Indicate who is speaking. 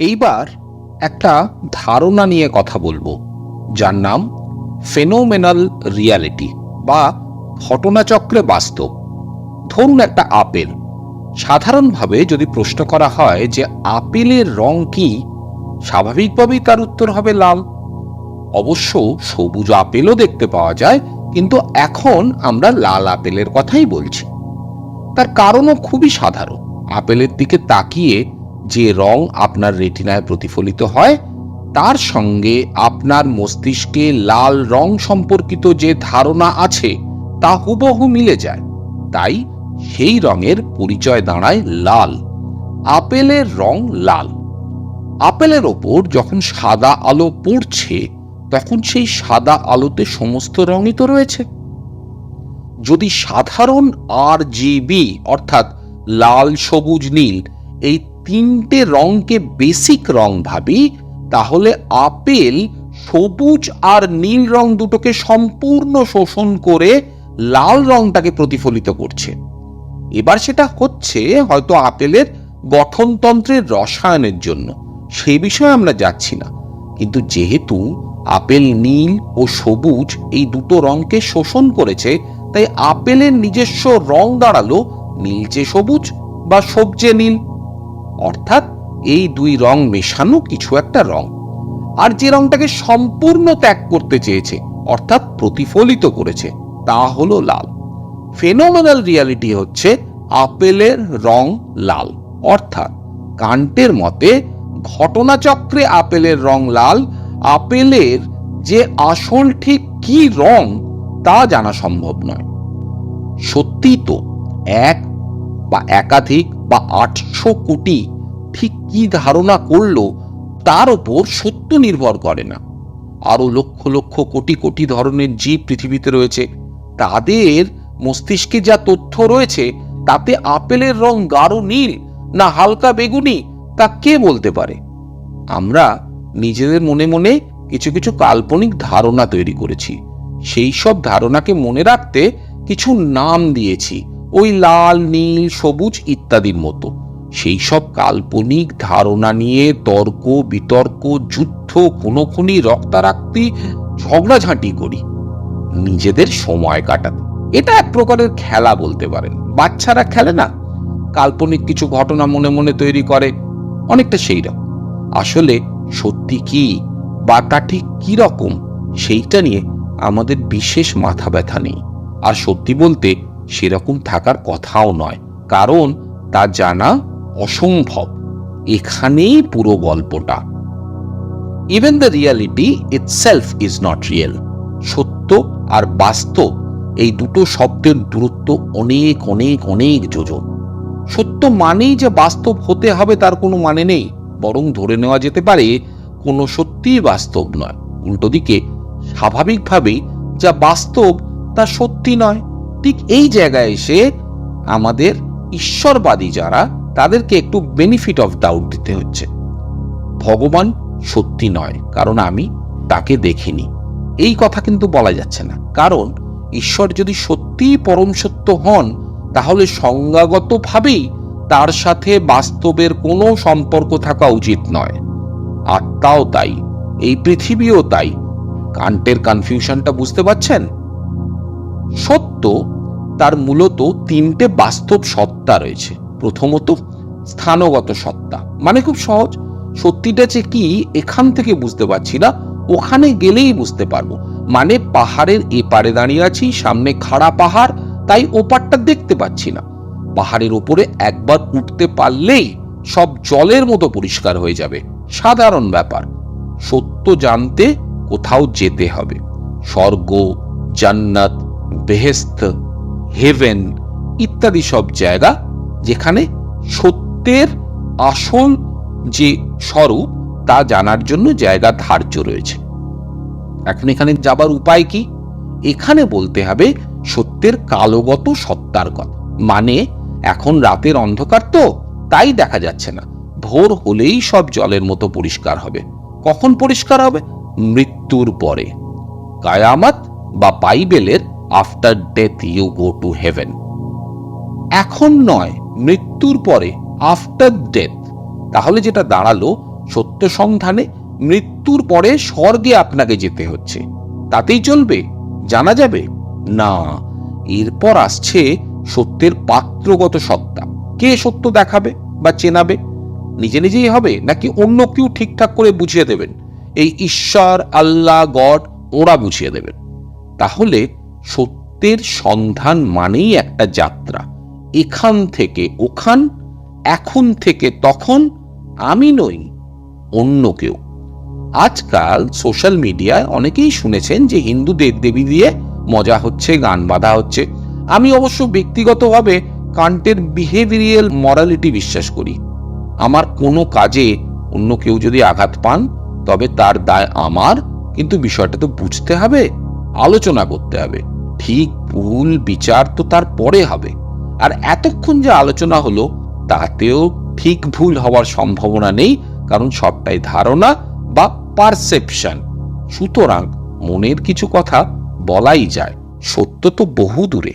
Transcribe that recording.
Speaker 1: এইবার একটা ধারণা নিয়ে কথা বলব, যার নাম ফেনোমেনাল রিয়ালিটি বা ঘটনাচক্রে বাস্তব। ধরুন একটা আপেল। সাধারণভাবে যদি প্রশ্ন করা হয় যে আপেলের রং কি, স্বাভাবিকভাবেই তার উত্তর হবে লাল। অবশ্য সবুজ আপেলও দেখতে পাওয়া যায়, কিন্তু এখন আমরা লাল আপেলের কথাই বলছি। তার কারণও খুবই সাধারণ। আপেলের দিকে তাকিয়ে যে রং আপনার রেটিনায় প্রতিফলিত হয়, তার সঙ্গে আপনার মস্তিষ্কে লাল রং সম্পর্কিত যে ধারণা আছে, তা হুবহু মিলে যায়। তাই সেই রঙের পরিচয় দাঁড়ায় লাল। আপেলের রং লাল। আপেলের ওপর যখন সাদা আলো পড়ছে, তখন সেই সাদা আলোতে সমস্ত রঙই তো রয়েছে। যদি সাধারণ আর জিবি অর্থাৎ লাল, সবুজ, নীল, এই তিনটে রঙকে বেসিক রং ভাবি, তাহলে আপেল সবুজ আর নীল রং দুটোকে সম্পূর্ণ শোষণ করে লাল রংটাকে প্রতিফলিত করছে। এবার সেটা হচ্ছে হয়তো আপেলের গঠনতন্ত্রের রসায়নের জন্য। সে বিষয়ে আমরা যাচ্ছি না। কিন্তু যেহেতু আপেল নীল ও সবুজ এই দুটো রঙকে শোষণ করেছে, তাই আপেলের নিজস্ব রং দাঁড়াল নীলচে সবুজ বা সবজে নীল। অর্থাৎ এই দুই রং মেশানো কিছু একটা রং। আর যে রংটাকে সম্পূর্ণ ত্যাগ করতে চেয়েছে, অর্থাৎ প্রতিফলিত করেছে, তা হলো লাল। ফেনোমেনাল রিয়ালিটি হচ্ছে আপেলের রং লাল। অর্থাৎ কান্টের মতে ঘটনাচক্রে আপেলের রং লাল, আপেলের যে আসল ঠিক কি রং তা জানা সম্ভব নয়। সত্যি তো এক বা একাধিক বা আটশো কোটি ঠিক কি ধারণা করল তার ওপর সত্য নির্ভর করে না। আরও লক্ষ লক্ষ কোটি কোটি ধরনের জীব পৃথিবীতে রয়েছে। তাদের মস্তিষ্কে যা তথ্য রয়েছে তাতে আপেলের রং গাঢ় নীল না হালকা বেগুনি তা কে বলতে পারে? আমরা নিজেদের মনে মনে কিছু কিছু কাল্পনিক ধারণা তৈরি করেছি। সেই সব ধারণাকে মনে রাখতে কিছু নাম দিয়েছি। ওই লাল, নীল, সবুজ ইত্যাদির মতো। সেই সব কাল্পনিক ধারণা নিয়ে তর্ক, বিতর্ক, যুদ্ধ, খুনোখুনি, রক্তারাক্তি, ঝগড়াঝাঁটি করি। নিজেদের সময় কাটাতে। এটা এক প্রকারের খেলা বলতে পারেন। বাচ্চারা খেলে না। কাল্পনিক কিছু ঘটনা মনে মনে তৈরি করে। অনেকটা সেই রকম। আসলে সত্যি কি বা তা ঠিক কি রকম, সেইটা নিয়ে আমাদের বিশেষ মাথা ব্যথা নেই। আর সত্যি বলতে সেরকম থাকার কথাও নয়, কারণ তা জানা অসম্ভব। এখানেই পুরো গল্পটা। Even the reality itself is not real সত্য আর বাস্তব এই দুটো শব্দের দূরত্ব অনেক অনেক অনেক যোজন। সত্য মানেই যে বাস্তব হতে হবে তার কোনো মানে নেই, বরং ধরে নেওয়া যেতে পারে কোনো সত্যিই বাস্তব নয়। উল্টো দিকে, স্বাভাবিকভাবেই যা বাস্তব তা সত্যি নয়। ঠিক এই জায়গায় এসে আমাদের ঈশ্বরবাদী যারা, তাদেরকে একটু বেনিফিট অফ ডাউট দিতে হচ্ছে। ভগবান সত্যি নয়, কারণ আমি তাকে দেখিনি। এই কথা কিন্তু বলা যাচ্ছে না। কারণ ঈশ্বর যদি সত্যিই পরম সত্য হন, তাহলে সংজ্ঞাগতভাবেই তার সাথে বাস্তবের কোনো সম্পর্ক থাকা উচিত নয়। আত্মাও তাই, এই পৃথিবীও তাই। কান্টের কনফিউশনটা বুঝতে পারছেন? সত্য, তার মূলত তিনটে বাস্তব সত্তা রয়েছে। প্রথমত, স্থানগত সত্তা। মানে খুব সহজ। সত্যিটা যে কি, এখান থেকে বুঝতে পারছি না। ওখানে গেলেই বুঝতে পারব। মানে পাহাড়ের এপারে দাঁড়িয়ে আছি, সামনে খাড়া পাহাড়, তাই ওপারটা দেখতে পাচ্ছি না। পাহাড়ের ওপরে একবার উঠতে পারলেই সব জলের মতো পরিষ্কার হয়ে যাবে। সাধারণ ব্যাপার। সত্য জানতে কোথাও যেতে হবে। স্বর্গ, জান্নাত বেহেস্ত হেভেন ইত্যাদি সব জায়গা যেখানে সত্যের আসল যে স্বরূপ, তা জানার জন্য জায়গা ধার্য রয়েছে। এখন এখানে যাবার উপায় কি? এখানে বলতে হবে সত্যের কালোগত সত্তার কথা। মানে এখন রাতের অন্ধকার তো, তাই দেখা যাচ্ছে না। ভোর হলেই সব জলের মতো পরিষ্কার হবে। কখন পরিষ্কার হবে? মৃত্যুর পরে। কায়ামাত বা বাইবেলের after death you go to heaven এখন নয়, মৃত্যুর পরে আফটার ডেথ তাহলে যেটা দাঁড়াল, সত্য সন্ধানে মৃত্যুর পরে স্বর্গে আপনাকে যেতে হচ্ছে। তাতেই চলবে, জানা যাবে? না, এরপর আসছে সত্যের পাত্রগত সত্তা। কে সত্য দেখাবে বা চেনাবে? নিজে নিজেই হবে, নাকি অন্য কেউ ঠিকঠাক করে বুঝিয়ে দেবেন? এই ঈশ্বর, আল্লাহ, গড, ওরা বুঝিয়ে দেবেন। তাহলে সত্যের সন্ধান মানেই একটা যাত্রা। এখান থেকে ওখান, এখন থেকে তখন আমি নই, অন্য কেউ। আজকাল সোশ্যাল মিডিয়ায় অনেকেই শুনেছেন যে হিন্দু দেবদেবী দিয়ে মজা হচ্ছে, গান বাঁধা হচ্ছে। আমি অবশ্য ব্যক্তিগতভাবে কান্টের বিহেভিয়ারিয়াল মরালিটি বিশ্বাস করি। আমার কোনো কাজে অন্য কেউ যদি আঘাত পান, তবে তার দায় আমার। কিন্তু বিষয়টা তো বুঝতে হবে। আলোচনা করতে হবে। ঠিক ভুল বিচার তো তার পরে হবে। আর এতক্ষণ যে আলোচনা হলো, তাতেও ঠিক ভুল হওয়ার সম্ভাবনা নেই, কারণ সবটাই ধারণা বা পারসেপশন। সুতরাং মনের কিছু কথা বলাই যায়। সত্য তো বহু দূরে